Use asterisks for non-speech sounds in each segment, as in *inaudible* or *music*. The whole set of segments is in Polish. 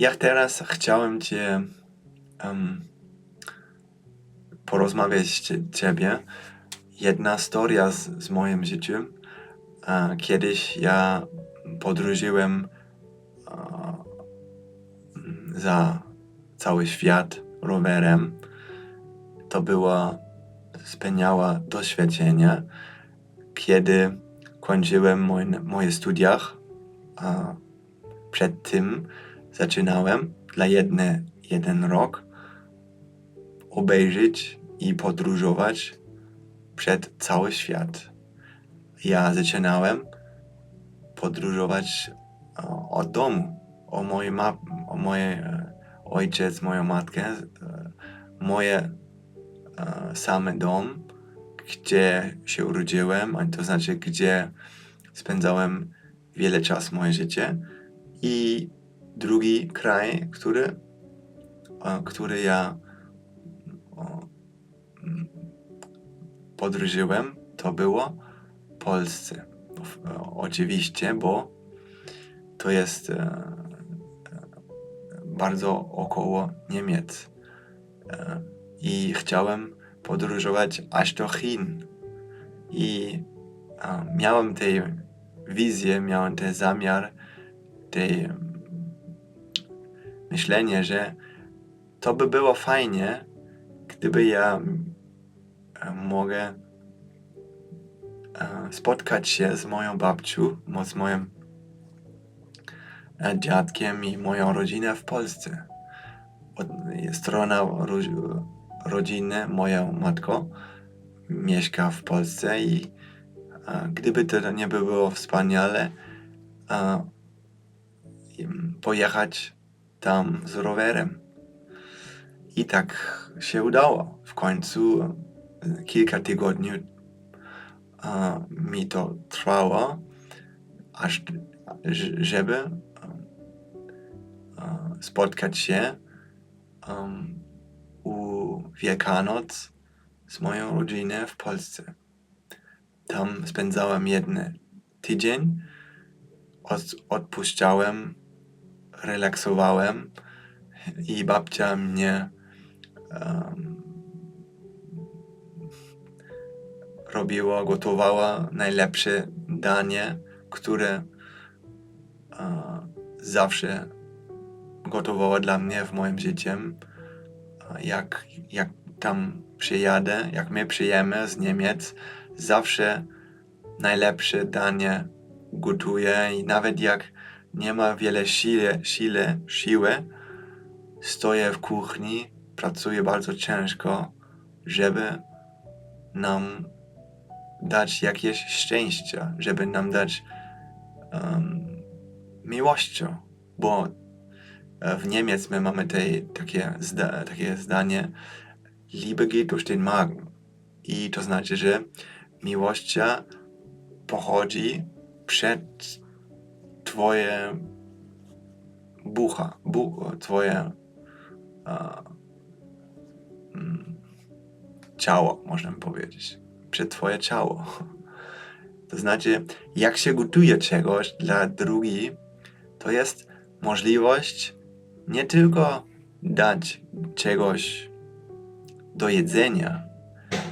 Jak teraz chciałem Cię em, porozmawiać z cie- Ciebie. Jedna historia z, z moim życiem. E, Kiedyś ja podróżyłem e, za cały świat rowerem. To było wspaniałe doświadczenie, kiedy kończyłem moje, moje studiach. A przed tym zaczynałem dla jedne, jeden rok obejrzeć i podróżować przed cały świat. Ja zaczynałem podróżować e, od domu. O moje, ma, o moje e, ojciec, moją matkę, e, moje same dom, gdzie się urodziłem, a to znaczy, gdzie spędzałem wiele czasu moje życie i drugi kraj, który, który ja mm, podróżyłem, to było Polsce. Oczywiście, bo to jest e, e, bardzo około Niemiec. E, I chciałem podróżować aż do Chin. I miałem tę wizję, miałem ten zamiar, te mm, myślenie, że to by było fajnie, gdyby ja mm, mogę e, spotkać się z moją babcią, z moim e, dziadkiem i moją rodzinę w Polsce. Strona ro- rodziny, moja matka mieszka w Polsce i e, gdyby to nie było wspaniale, im pojechać tam z rowerem. I tak się udało. W końcu e, kilka tygodni mi to trwało, aż żeby e, e, spotkać się em, u Wielkanoc z moją rodziną w Polsce. Tam spędzałem jeden tydzień, od, odpuszczałem, relaksowałem i babcia mnie em, robiła, gotowała najlepsze danie, które zawsze gotowała dla mnie w moim życiu. Jak, jak tam przyjadę, jak my przyjemy z Niemiec, zawsze najlepsze danie gotuje i nawet jak nie ma wiele siły, siły, siły stoję w kuchni, pracuję bardzo ciężko, żeby nam dać jakieś szczęście, żeby nam dać um, miłością, bo e, w Niemiec my mamy te, takie, zda, takie zdanie Liebe geht durch den Magen. I to znaczy, że miłość pochodzi przed twoje bucha, bu, twoje a, mm, ciało, można powiedzieć. Przed twoje ciało. To znaczy, jak się gotuje czegoś dla drugiej, to jest możliwość nie tylko dać czegoś do jedzenia,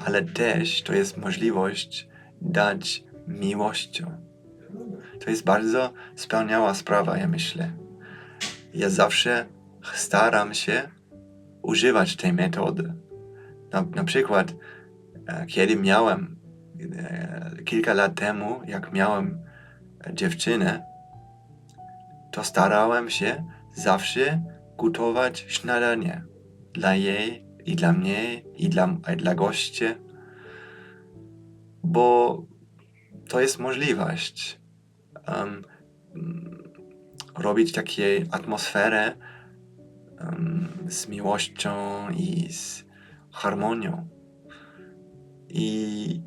ale też to jest możliwość dać miłością. To jest bardzo spełniała sprawa, ja myślę. Ja zawsze staram się używać tej metody. Na, na przykład, e, kiedy miałem e, kilka lat temu, jak miałem dziewczynę, to starałem się zawsze gotować śniadanie dla jej i dla mnie i dla, i dla gości, bo to jest możliwość um, robić taką atmosferę um, z miłością i z harmonią. I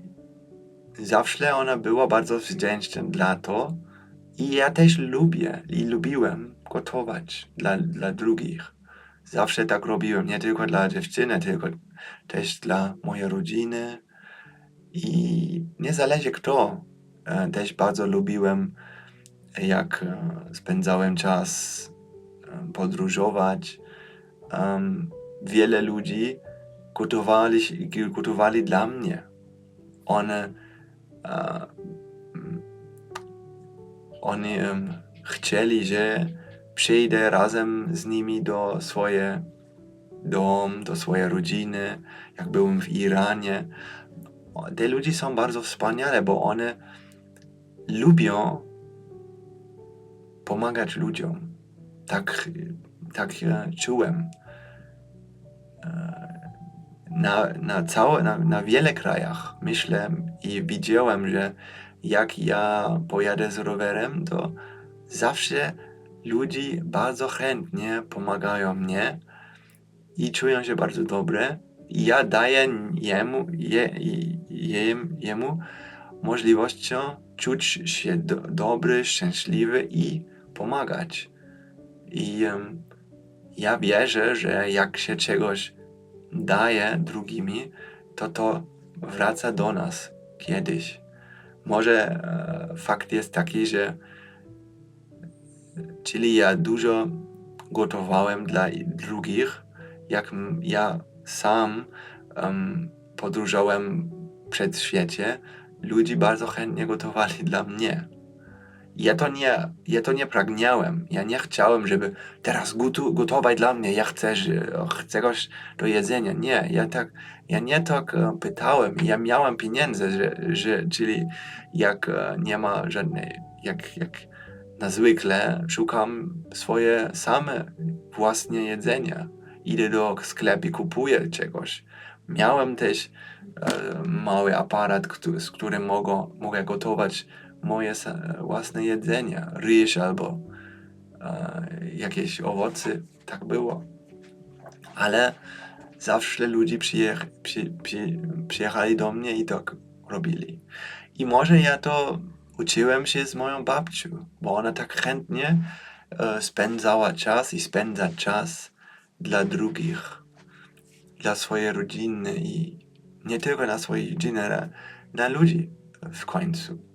zawsze ona była bardzo wdzięczna dla to. I ja też lubię i lubiłem gotować dla, dla drugich. Zawsze tak robiłem, nie tylko dla dziewczyny, tylko też dla mojej rodziny. I nie zależy kto, e, też bardzo lubiłem, jak e, spędzałem czas em, podróżować. Wiele ludzi gotowali, gotowali dla mnie. One, e, mm, oni chcieli, że przyjdę razem z nimi do swoje dom, do swojej rodziny, jak byłem w Iranie. Te ludzie są bardzo wspaniale, bo one lubią pomagać ludziom. Tak, tak czułem. E, Na, na, całe, na, na wiele krajach myślę i widziałem, że jak ja pojadę z rowerem, to zawsze ludzie bardzo chętnie pomagają mnie i czują się bardzo dobre. I ja daję jemu, je, jem, jemu możliwością czuć się do, dobry, szczęśliwy i pomagać. I em, ja wierzę, że jak się czegoś daje drugimi, to to wraca do nas kiedyś. Może e, fakt jest taki, że czyli ja dużo gotowałem dla drugich, jak ja sam em, podróżowałem przed świecie, ludzie bardzo chętnie gotowali dla mnie. Ja to nie, ja to nie pragniałem. Ja nie chciałem, żeby teraz gotu, gotować dla mnie. Ja chcę, coś do jedzenia. Nie, ja tak, ja nie tak e, pytałem. Ja miałem pieniądze, że, że, czyli jak e, nie ma żadnej, jak, jak na zwykle szukam swoje same własne jedzenie. Idę do sklepu, kupuję czegoś. Miałem też e, mały aparat, któ- z którym mogę, mogę gotować moje własne jedzenie, ryż albo e, jakieś owoce. Tak było. Ale zawsze ludzie przyjech, przy, przy, przyjechali do mnie i tak robili. I może ja to uczyłem się z moją babcią, bo ona tak chętnie e, spędzała czas i spędza czas dla drugich, dla swojej rodziny i nie tylko dla swojej rodziny, ale dla ludzi w końcu.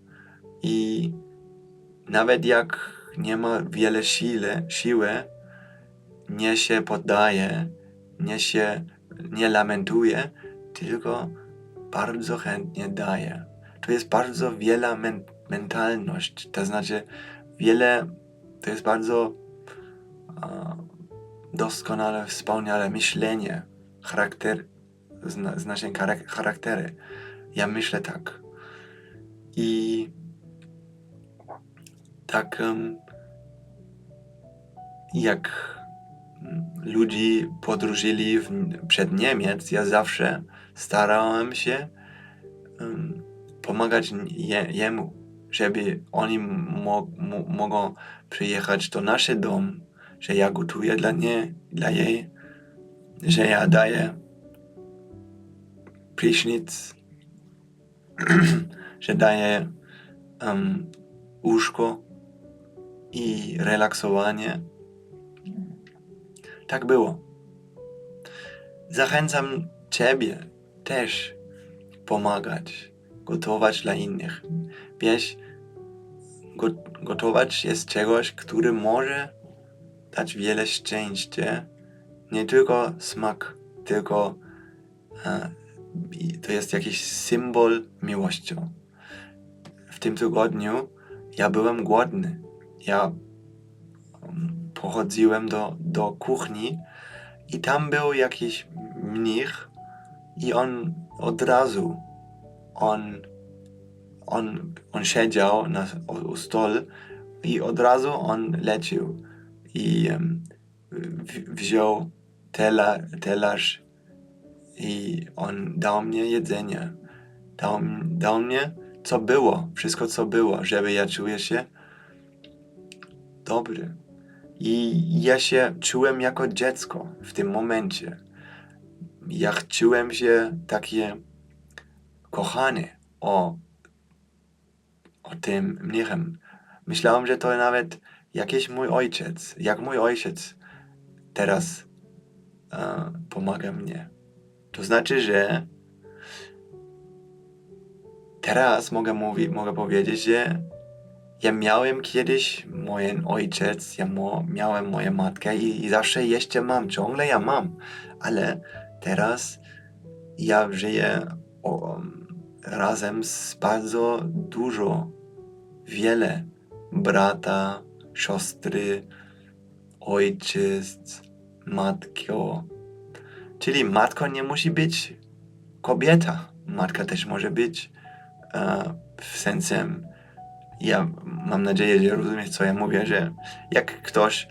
I nawet jak nie ma wiele siły, siły nie się poddaje, nie się nie lamentuje, tylko bardzo chętnie daje. To jest bardzo wiele men mentalność, to znaczy wiele, to jest bardzo a, doskonale, wspaniale myślenie, charakter, zna, znaczenie charak charaktery. Ja myślę tak. I tak jak ludzi podróżyli przed Niemiec, ja zawsze starałem się pomagać je, jemu, żeby oni mo, mo, mogą przyjechać do naszego domu, że ja gotuję dla niej, dla jej, że ja daję prysznic, *clears throat* że daję em, łóżko i relaksowanie. Tak było. Zachęcam Ciebie też pomagać, gotować dla innych. Wiesz, go, gotować jest czegoś, który może dać wiele szczęścia. Nie tylko smak, tylko e, to jest jakiś symbol miłością. W tym tygodniu ja byłem głodny. Ja um, pochodziłem do, do kuchni i tam był jakiś mnich i on od razu on, on, on siedział na, u, u stole i od razu on lecił i um, w, wziął tela, telarz i on dał mnie jedzenie. Dał, dał mnie co było, wszystko co było, żeby ja czuję się dobry. I ja się czułem jako dziecko w tym momencie. Ja czułem się takie kochany o, o tym mnichem. Myślałem, że to nawet jakiś mój ojciec, jak mój ojciec teraz e, pomaga mnie. To znaczy, że teraz mogę mówić, mogę powiedzieć, że ja miałem kiedyś mój ojciec, ja miałem moją matkę i, i zawsze jeszcze mam, ciągle ja mam, ale teraz ja żyję o, razem z bardzo dużo, wiele brata, siostry, ojciec, matko. Czyli matko nie musi być kobieta. Matka też może być e, w sensem, ja mam nadzieję, że rozumiesz, co ja mówię, że jak ktoś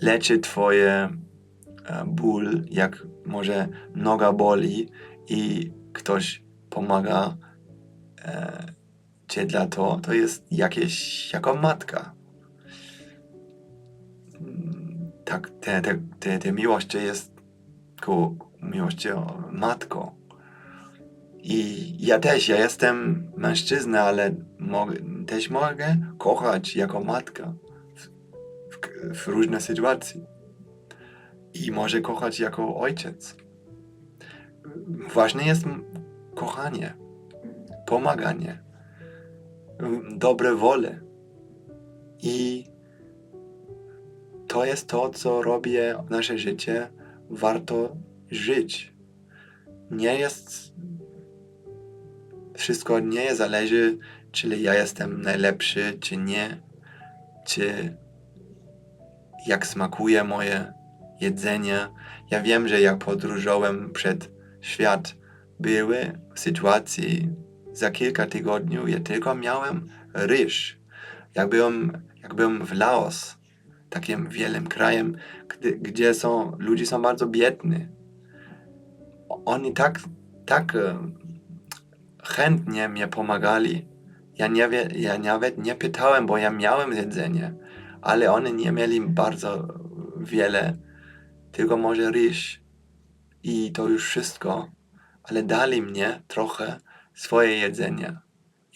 leczy twoje e, ból, jak może noga boli i ktoś pomaga e, cię dla to, to jest jakieś jako matka. Tak, te, te, te, te miłość jest ku miłością matką. I ja też, ja jestem mężczyzna, ale mogę, też mogę kochać jako matka w, w, w różne sytuacje. I może kochać jako ojciec. Ważne jest kochanie, pomaganie, dobre wolę. I to jest to, co robi nasze życie warto żyć. Nie jest wszystko nie zależy, czy ja jestem najlepszy, czy nie, czy jak smakuje moje jedzenie. Ja wiem, że jak podróżowałem przed świat, były sytuacje za kilka tygodni, ja tylko miałem ryż. Jak byłem, jak byłem w Laos, takim wielkim krajem, gdzie, gdzie są, ludzie są bardzo biedni. Oni tak, tak e, chętnie mnie pomagali. Ja, nie ja nawet nie pytałem, bo ja miałem jedzenie, ale oni nie mieli bardzo wiele, tylko może ryż. I to już wszystko, ale dali mnie trochę swoje jedzenie.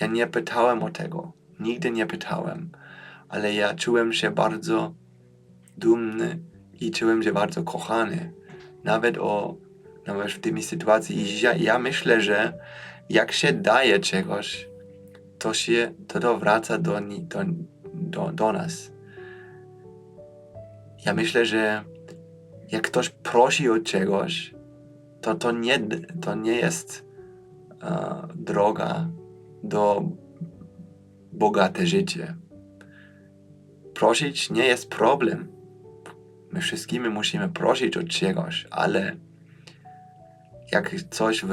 Ja nie pytałem o tego, nigdy nie pytałem, ale ja czułem się bardzo dumny i czułem się bardzo kochany. Nawet o, nawet w tej sytuacji. I ja, ja myślę, że jak się daje czegoś, to się to, wraca do, do, do, do nas. Ja myślę, że jak ktoś prosi o czegoś, to to nie, to nie jest e, droga do bogate życie. Prosić nie jest problem. My wszystkimi musimy prosić o czegoś, ale jak coś,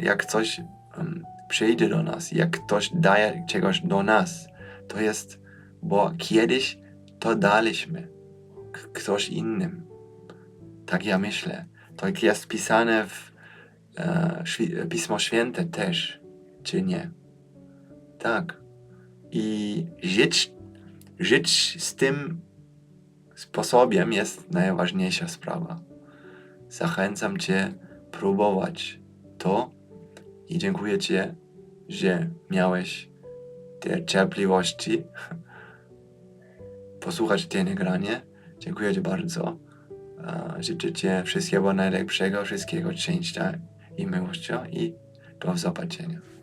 jak coś um, przyjdzie do nas, jak ktoś daje czegoś do nas, to jest, bo kiedyś to daliśmy ktoś innym. Tak ja myślę. To jest pisane w e, Pismo Święte też, czy nie? Tak. I żyć, żyć z tym sposobem jest najważniejsza sprawa. Zachęcam Cię próbować to i dziękuję Ci, że miałeś te cierpliwości *laughs* posłuchać te nagranie. Dziękuję Ci bardzo. Życzę Ci wszystkiego najlepszego, wszystkiego szczęścia i miłości i do zobaczenia.